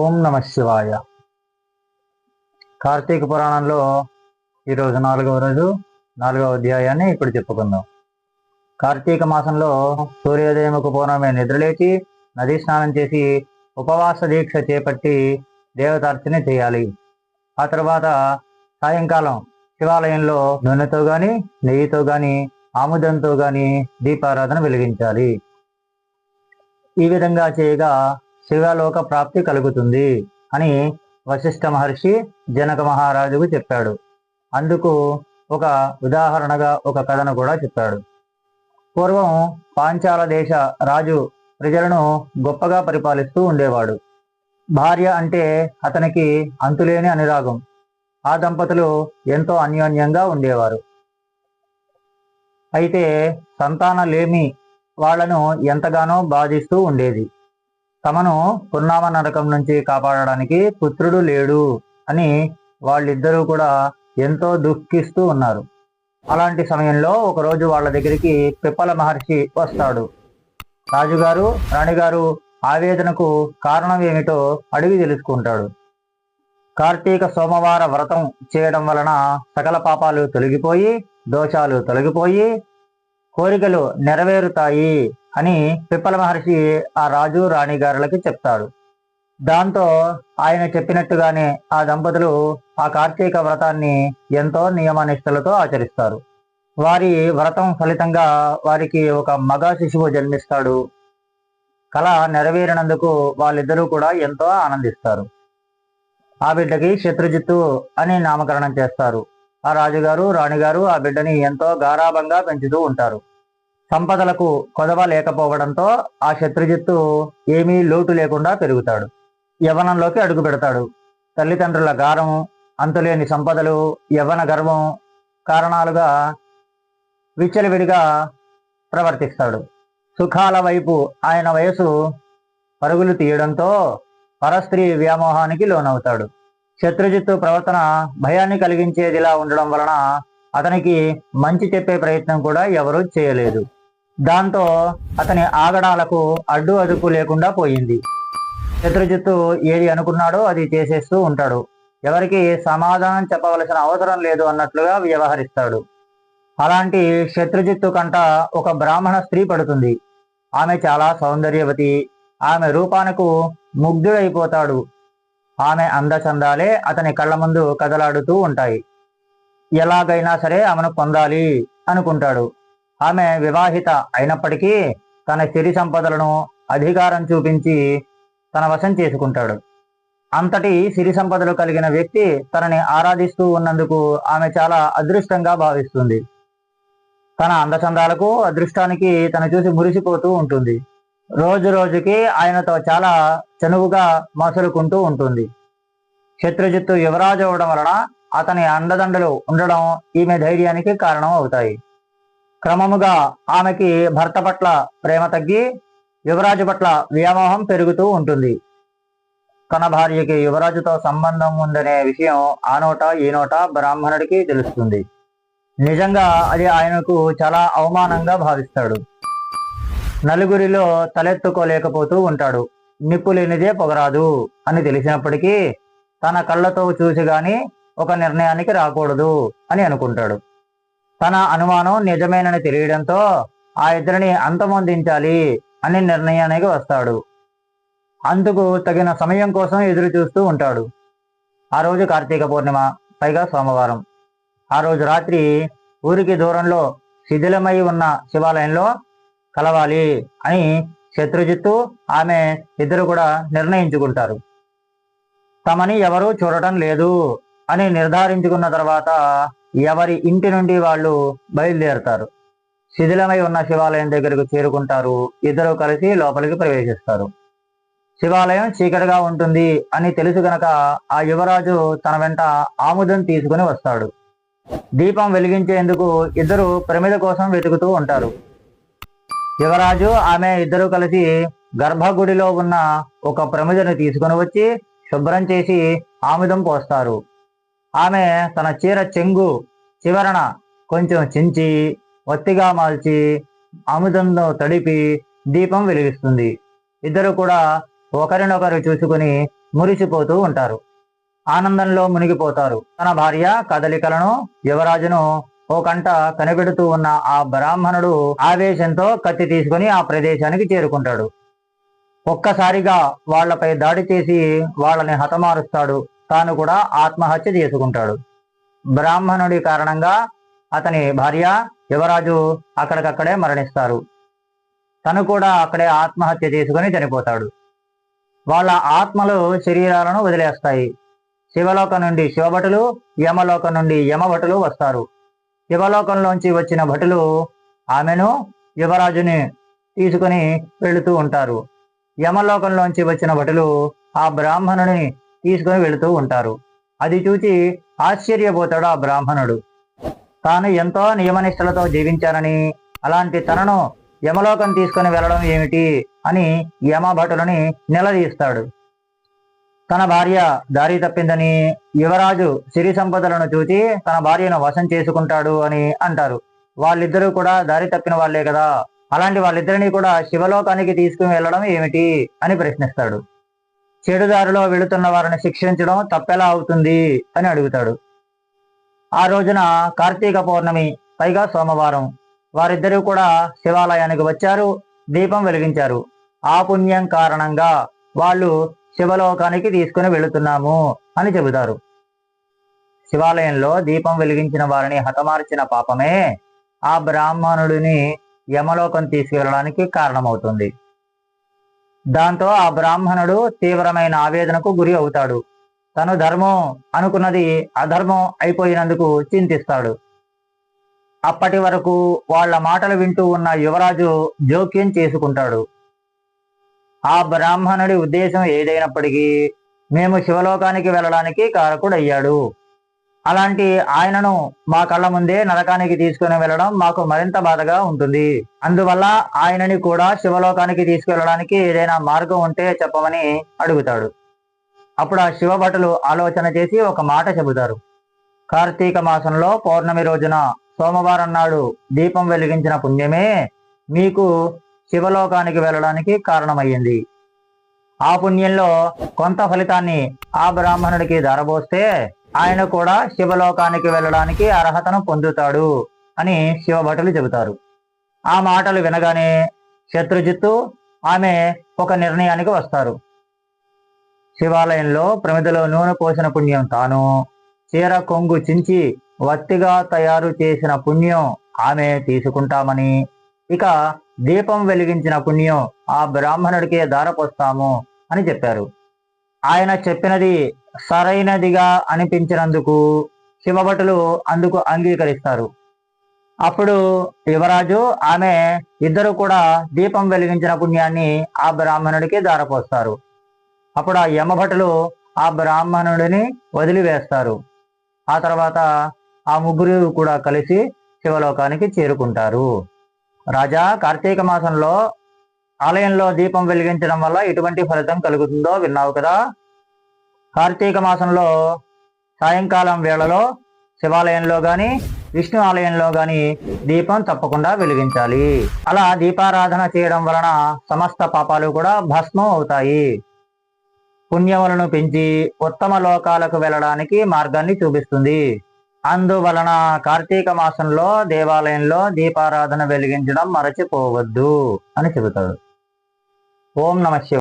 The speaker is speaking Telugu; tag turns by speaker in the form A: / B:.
A: ఓం నమ శివాయ. కార్తీక పురాణంలో ఈరోజు నాలుగవ రోజు నాలుగవ అధ్యాయాన్ని ఇప్పుడు చెప్పుకుందాం. కార్తీక మాసంలో సూర్యోదయముకు పూర్వమే నిద్రలేచి నదీ స్నానం చేసి ఉపవాస దీక్ష చేపట్టి దేవతార్చన చేయాలి. ఆ తర్వాత సాయంకాలం శివాలయంలో నూనెతో గాని నెయ్యితో గాని ఆముదంతో గాని దీపారాధన వెలిగించాలి. ఈ విధంగా చేయగా శివలోక ప్రాప్తి కలుగుతుంది అని వశిష్ఠ మహర్షి జనక మహారాజుకు చెప్పాడు. అందుకు ఒక ఉదాహరణగా ఒక కథను కూడా చెప్పాడు. పూర్వం పాంచాల దేశ రాజు ప్రజలను గొప్పగా పరిపాలిస్తూ ఉండేవాడు. భార్య అంటే అతనికి అంతులేని అనురాగం. ఆ దంపతులు ఎంతో అన్యోన్యంగా ఉండేవారు. అయితే సంతానలేమి వాళ్ళను ఎంతగానో బాధిస్తూ ఉండేది. తమను పున్నామ నరకం నుంచి కాపాడడానికి పుత్రుడు లేడు అని వాళ్ళిద్దరూ కూడా ఎంతో దుఃఖిస్తూ ఉన్నారు. అలాంటి సమయంలో ఒకరోజు వాళ్ళ దగ్గరికి పిప్పల మహర్షి వస్తాడు. రాజుగారు రాణిగారు ఆవేదనకు కారణం ఏమిటో అడిగి తెలుసుకుంటాడు. కార్తీక సోమవార వ్రతం చేయడం వలన సకల పాపాలు తొలగిపోయి దోషాలు తొలగిపోయి కోరికలు నెరవేరుతాయి. అని పిప్పల మహర్షి ఆ రాజు రాణి గారులకి చెప్తాడు. దాంతో ఆయన చెప్పినట్టుగానే ఆ దంపతులు ఆ కార్తీక వ్రతాన్ని ఎంతో నియమనిష్టలతో ఆచరిస్తారు. వారి వ్రతం ఫలితంగా వారికి ఒక మగ శిశువు జన్మిస్తాడు. కళ నెరవేరినందుకు వాళ్ళిద్దరూ కూడా ఎంతో ఆనందిస్తారు. ఆ బిడ్డకి శత్రుజిత్తు అని నామకరణం చేస్తారు. ఆ రాజుగారు రాణిగారు ఆ బిడ్డని ఎంతో గారాభంగా పెంచుతూ ఉంటారు. సంపదలకు కొదవ లేకపోవడంతో ఆ శత్రుజిత్తు ఏమీ లోటు లేకుండా పెరుగుతాడు. యవనంలోకి అడుగు పెడతాడు. తల్లిదండ్రుల గారం అంతులేని సంపదలు యవన గర్వం కారణాలుగా విచ్చలవిడిగా ప్రవర్తిస్తాడు. సుఖాల వైపు ఆయన వయసు పరుగులు తీయడంతో పరస్త్రీ వ్యామోహానికి లోనవుతాడు. శత్రుజిత్తు ప్రవర్తన భయాన్ని కలిగించేదిలా ఉండడం వలన అతనికి మంచి చెప్పే ప్రయత్నం కూడా ఎవరూ చేయలేదు. దాంతో అతని ఆగడాలకు అడ్డు అదుపు లేకుండా పోయింది. శత్రుజిత్తు ఏది అనుకున్నాడో అది చేసేస్తూ ఉంటాడు. ఎవరికి సమాధానం చెప్పవలసిన అవసరం లేదు అన్నట్లుగా వ్యవహరిస్తాడు. అలాంటి శత్రుజిత్తు కంట ఒక బ్రాహ్మణ స్త్రీ పడుతుంది. ఆమె చాలా సౌందర్యవతి. ఆమె రూపానికి ముగ్ధుడైపోతాడు. ఆమె అందచందాలే అతని కళ్ళ ముందు కదలాడుతూ ఉంటాయి. ఎలాగైనా సరే ఆమెను పొందాలి అనుకుంటాడు. ఆమె వివాహిత అయినప్పటికీ తన సిరి సంపదలను అధికారం చూపించి తన వశం చేసుకుంటాడు. అంతటి సిరి సంపదలు కలిగిన వ్యక్తి తనని ఆరాధిస్తూ ఉన్నందుకు ఆమె చాలా అదృష్టంగా భావిస్తుంది. తన అందచందాలకు అదృష్టానికి తను చూసి మురిసిపోతూ ఉంటుంది. రోజు రోజుకి ఆయనతో చాలా చనువుగా మసులుకుంటూ ఉంటుంది. శత్రుజిత్తు యువరాజు అవడం వలన అతని అండదండలు ఉండడం ఈమె ధైర్యానికి కారణం అవుతాయి. క్రమముగా ఆమెకి భర్త పట్ల ప్రేమ తగ్గి యువరాజు పట్ల వ్యామోహం పెరుగుతూ ఉంటుంది. తన భార్యకి యువరాజుతో సంబంధం ఉందనే విషయం ఆ నోట ఈ నోట బ్రాహ్మణుడికి తెలుస్తుంది. నిజంగా అది ఆయనకు చాలా అవమానంగా భావిస్తాడు. నలుగురిలో తలెత్తుకోలేకపోతూ ఉంటాడు. నిప్పు లేనిదే పొగరాదు అని తెలిసినప్పటికీ తన కళ్ళతో చూసి గాని ఒక నిర్ణయానికి రాకూడదు అని అనుకుంటాడు. తన అనుమానం నిజమేనని తెలియడంతో ఆ ఇద్దరిని అంతమొందించాలి అని నిర్ణయానికి వస్తాడు. అందుకు తగిన సమయం కోసం ఎదురు చూస్తూ ఉంటాడు. ఆ రోజు కార్తీక పూర్ణిమ పైగా సోమవారం. ఆ రోజు రాత్రి ఊరికి దూరంలో శిథిలమై ఉన్న శివాలయంలో కలవాలి అని శత్రుజిత్తు ఆమె ఇద్దరు కూడా నిర్ణయించుకుంటారు. తమని ఎవరూ చూడటం లేదు అని నిర్ధారించుకున్న తర్వాత ఎవరి ఇంటి నుండి వాళ్ళు బయలుదేరుతారు. శిథిలమై ఉన్న శివాలయం దగ్గరకు చేరుకుంటారు. ఇద్దరు కలిసి లోపలికి ప్రవేశిస్తారు. శివాలయం చీకటిగా ఉంటుంది అని తెలుసు గనక ఆ యువరాజు తన వెంట ఆముదం తీసుకుని వస్తాడు. దీపం వెలిగించేందుకు ఇద్దరు ప్రమిద కోసం వెతుకుతూ ఉంటారు. యువరాజు ఆమె ఇద్దరు కలిసి గర్భగుడిలో ఉన్న ఒక ప్రమిదను తీసుకుని వచ్చి శుభ్రం చేసి ఆముదం పోస్తారు. ఆమె తన చీర చెంగు చివరన కొంచెం చించి ఒత్తిగా మాల్చి ఆముదంలో తడిపి దీపం వెలిగిస్తుంది. ఇద్దరు కూడా ఒకరినొకరు చూసుకుని మురిసిపోతూ ఉంటారు. ఆనందంలో మునిగిపోతారు. తన భార్య కదలికలను యువరాజును ఓ కంట కనిపెడుతూ ఉన్న ఆ బ్రాహ్మణుడు ఆవేశంతో కత్తి తీసుకుని ఆ ప్రదేశానికి చేరుకుంటాడు. ఒక్కసారిగా వాళ్ళపై దాడి చేసి వాళ్ళని హతమారుస్తాడు. తాను కూడా ఆత్మహత్య చేసుకుంటాడు. బ్రాహ్మణుడి కారణంగా అతని భార్య యువరాజు అక్కడికక్కడే మరణిస్తారు. తను కూడా అక్కడే ఆత్మహత్య చేసుకుని చనిపోతాడు. వాళ్ళ ఆత్మలు శరీరాలను వదిలేస్తాయి. శివలోకం నుండి శివభటులు యమలోకం నుండి యమభటులు వస్తారు. శివలోకంలోంచి వచ్చిన భటులు ఆమెను యువరాజుని తీసుకుని వెళుతూ ఉంటారు. యమలోకంలోంచి వచ్చిన భటులు ఆ బ్రాహ్మణుని తీసుకొని వెళుతూ ఉంటారు. అది చూచి ఆశ్చర్యపోతాడు ఆ బ్రాహ్మణుడు. తాను ఎంతో నియమనిష్టలతో జీవించానని అలాంటి తనను యమలోకం తీసుకొని వెళ్ళడం ఏమిటి అని యమభటులని నిలదీస్తాడు. తన భార్య దారి తప్పిందని యువరాజు సిరి సంపదలను చూచి తన భార్యను వశం చేసుకుంటాడు అని అంటారు. వాళ్ళిద్దరూ కూడా దారి తప్పిన వాళ్ళే కదా. అలాంటి వాళ్ళిద్దరినీ కూడా శివలోకానికి తీసుకుని వెళ్ళడం ఏమిటి అని ప్రశ్నిస్తాడు. చెడుదారిలో వెళుతున్న వారిని శిక్షించడం తప్పెలా అవుతుంది అని అడుగుతాడు. ఆ రోజున కార్తీక పౌర్ణమి పైగా సోమవారం. వారిద్దరూ కూడా శివాలయానికి వచ్చారు దీపం వెలిగించారు. ఆ పుణ్యం కారణంగా వాళ్ళు శివలోకానికి తీసుకుని వెళుతున్నాము అని చెబుతారు. శివాలయంలో దీపం వెలిగించిన వారిని హతమార్చిన పాపమే ఆ బ్రాహ్మణుడిని యమలోకం తీసుకెళ్ళడానికి కారణమవుతుంది. దాంతో ఆ బ్రాహ్మణుడు తీవ్రమైన ఆవేదనకు గురి అవుతాడు. తను ధర్మం అనుకున్నది అధర్మం అయిపోయినందుకు చింతిస్తాడు. అప్పటి వరకు వాళ్ళ మాటలు వింటూ ఉన్న యువరాజు జోక్యం చేసుకుంటాడు. ఆ బ్రాహ్మణుడి ఉద్దేశం ఏదైనప్పటికీ మేము శివలోకానికి వెళ్ళడానికి కారకుడయ్యాడు. అలాంటి ఆయనను మా కళ్ళ ముందే నరకానికి తీసుకుని వెళ్ళడం మాకు మరింత బాధగా ఉంటుంది. అందువల్ల ఆయనని కూడా శివలోకానికి తీసుకెళ్ళడానికి ఏదైనా మార్గం ఉంటే చెప్పమని అడుగుతాడు. అప్పుడు ఆ శివభటులు ఆలోచన చేసి ఒక మాట చెబుతారు. కార్తీక మాసంలో పౌర్ణమి రోజున సోమవారం నాడు దీపం వెలిగించిన పుణ్యమే మీకు శివలోకానికి వెళ్ళడానికి కారణమయ్యింది. ఆ పుణ్యంలో కొంత ఫలితాన్ని ఆ బ్రాహ్మణుడికి ధరబోస్తే ఆయన కూడా శివలోకానికి వెళ్ళడానికి అర్హతను పొందుతాడు అని శివభటులు చెబుతారు. ఆ మాటలు వినగానే శత్రుజిత్తు ఆమె ఒక నిర్ణయానికి వస్తారు. శివాలయంలో ప్రమిదలో నూనె పోసిన పుణ్యం తాను చీర కొంగు చించి వత్తిగా తయారు చేసిన పుణ్యం ఆమె తీసుకుంటామని ఇక దీపం వెలిగించిన పుణ్యం ఆ బ్రాహ్మణుడికే దారపోస్తాము అని చెప్పారు. ఆయన చెప్పినది సరైనదిగా అనిపించినందుకు శివభటులు అందుకు అంగీకరిస్తారు. అప్పుడు యువరాజు ఆమె ఇద్దరు కూడా దీపం వెలిగించిన పుణ్యాన్ని ఆ బ్రాహ్మణుడికి దారపోస్తారు. అప్పుడు ఆ యమభటులు ఆ బ్రాహ్మణుడిని వదిలివేస్తారు. ఆ తర్వాత ఆ ముగ్గురు కూడా కలిసి శివలోకానికి చేరుకుంటారు. రాజా కార్తీక మాసంలో ఆలయంలో దీపం వెలిగించడం వల్ల ఎటువంటి ఫలితం కలుగుతుందో విన్నావు కదా? కార్తీక మాసంలో సాయంకాలం వేళలో శివాలయంలో గాని విష్ణు ఆలయంలో గాని దీపం తప్పకుండా వెలిగించాలి. అలా దీపారాధన చేయడం వలన సమస్త పాపాలు కూడా భస్మం అవుతాయి. పుణ్యములను పెంచి ఉత్తమ లోకాలకు వెళ్ళడానికి మార్గాన్ని చూపిస్తుంది. అందువలన కార్తీక మాసంలో దేవాలయంలో దీపారాధన వెలిగించడం మరచిపోవద్దు అని చెబుతాడు. ఓం నమ శివ